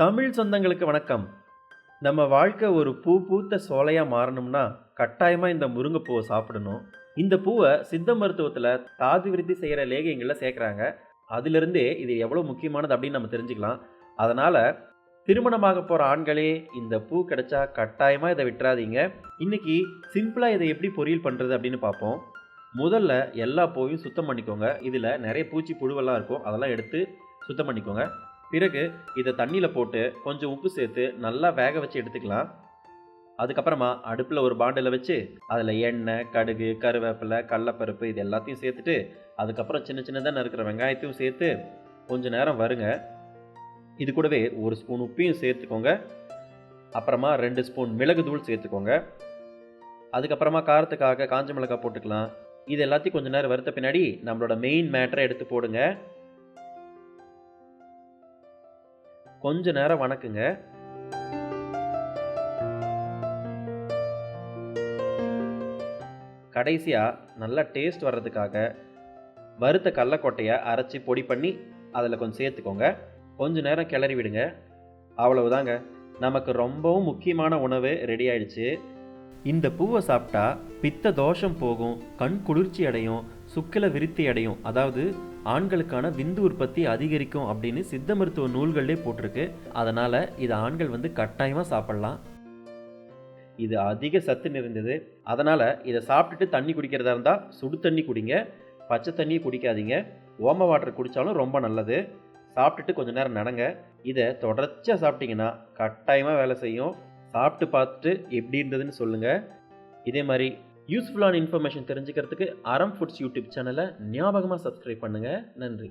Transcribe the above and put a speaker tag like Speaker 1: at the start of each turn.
Speaker 1: தமிழ் சொந்தங்களுக்கு வணக்கம். நம்ம வாழ்க்கை ஒரு பூ பூத்த சோலையாக மாறணும்னா கட்டாயமாக இந்த முருங்கைப்பூவை சாப்பிடணும். இந்த பூவை சித்த மருத்துவத்தில் தாது விருத்தி செய்கிற லேகியங்களில் சேர்க்குறாங்க. அதிலிருந்தே இது எவ்வளோ முக்கியமானது அப்படின்னு நம்ம தெரிஞ்சுக்கலாம். அதனால் திருமணமாக போகிற ஆண்களே இந்த பூ கிடைச்சா கட்டாயமாக இதை விட்டுறாதீங்க. இன்னைக்கு சிம்பிளாக இதை எப்படி பொரியல் பண்ணுறது அப்படின்னு பார்ப்போம். முதல்ல எல்லா பூவையும் சுத்தம் பண்ணிக்கோங்க. இதில் நிறைய பூச்சி புழுவெல்லாம் இருக்கும். அதெல்லாம் எடுத்து சுத்தம் பண்ணிக்கோங்க. பிறகு இதை தண்ணியில் போட்டு கொஞ்சம் உப்பு சேர்த்து நல்லா வேக வச்சு எடுத்துக்கலாம். அதுக்கப்புறமா அடுப்பில் ஒரு பாண்டில் வச்சு அதில் எண்ணெய் கடுகு கருவேப்பிலை கடலப்பருப்பு இது எல்லாத்தையும் சேர்த்துட்டு அதுக்கப்புறம் சின்ன சின்னதாக நறுக்கிற வெங்காயத்தையும் சேர்த்து கொஞ்ச நேரம் வருங்க. இது கூடவே ஒரு ஸ்பூன் உப்பையும் சேர்த்துக்கோங்க. அப்புறமா ரெண்டு ஸ்பூன் மிளகு தூள் சேர்த்துக்கோங்க. அதுக்கப்புறமா காரத்துக்காக காஞ்ச மிளகாய் போட்டுக்கலாம். இது எல்லாத்தையும் கொஞ்ச நேரம் வறுத்த பின்னாடி நம்மளோட மெயின் மேட்டரை எடுத்து போடுங்க. கொஞ்ச நேரம் வணக்குங்க. கடைசியாக நல்லா டேஸ்ட் வர்றதுக்காக வறுத்த கடலக்கொட்டையை அரைச்சி பொடி பண்ணி அதில் கொஞ்சம் சேர்த்துக்கோங்க. கொஞ்ச நேரம் கிளறி விடுங்க. அவ்வளவுதாங்க. நமக்கு ரொம்பவும் முக்கியமான உணவு ரெடி ஆயிடுச்சு. இந்த பூவை சாப்பிட்டா பித்த தோஷம் போகும் கண் குளிர்ச்சி அடையும் சுக்கில விருத்தி அடையும். அதாவது ஆண்களுக்கான விந்து உற்பத்தி அதிகரிக்கும் அப்படின்னு சித்த மருத்துவ நூல்களே போட்டிருக்கு. அதனால் இதை ஆண்கள் வந்து கட்டாயமாக சாப்பிடலாம். இது அதிக சத்து நிறைந்தது. அதனால் இதை சாப்பிட்டுட்டு தண்ணி குடிக்கிறதா இருந்தால் சுடு தண்ணி குடிங்க. பச்சை தண்ணியை குடிக்காதீங்க. ஓம வாட்டர் குடித்தாலும் ரொம்ப நல்லது. சாப்பிட்டுட்டு கொஞ்ச நேரம் நடங்க. இதை தொடர்ச்சியாக சாப்பிட்டீங்கன்னா கட்டாயமாக வேலை செய்யும். சாப்பிட்டு பார்த்துட்டு எப்படி இருந்ததுன்னு சொல்லுங்கள் இதே மாதிரி யூஸ்ஃபுல்லான இன்ஃபர்மேஷன் தெரிஞ்சுக்கிறதுக்கு அறம் ஃபுட்ஸ் யூடியூப் சேனலை ஞாபகமாக சப்ஸ்கிரைப் பண்ணுங்கள் நன்றி.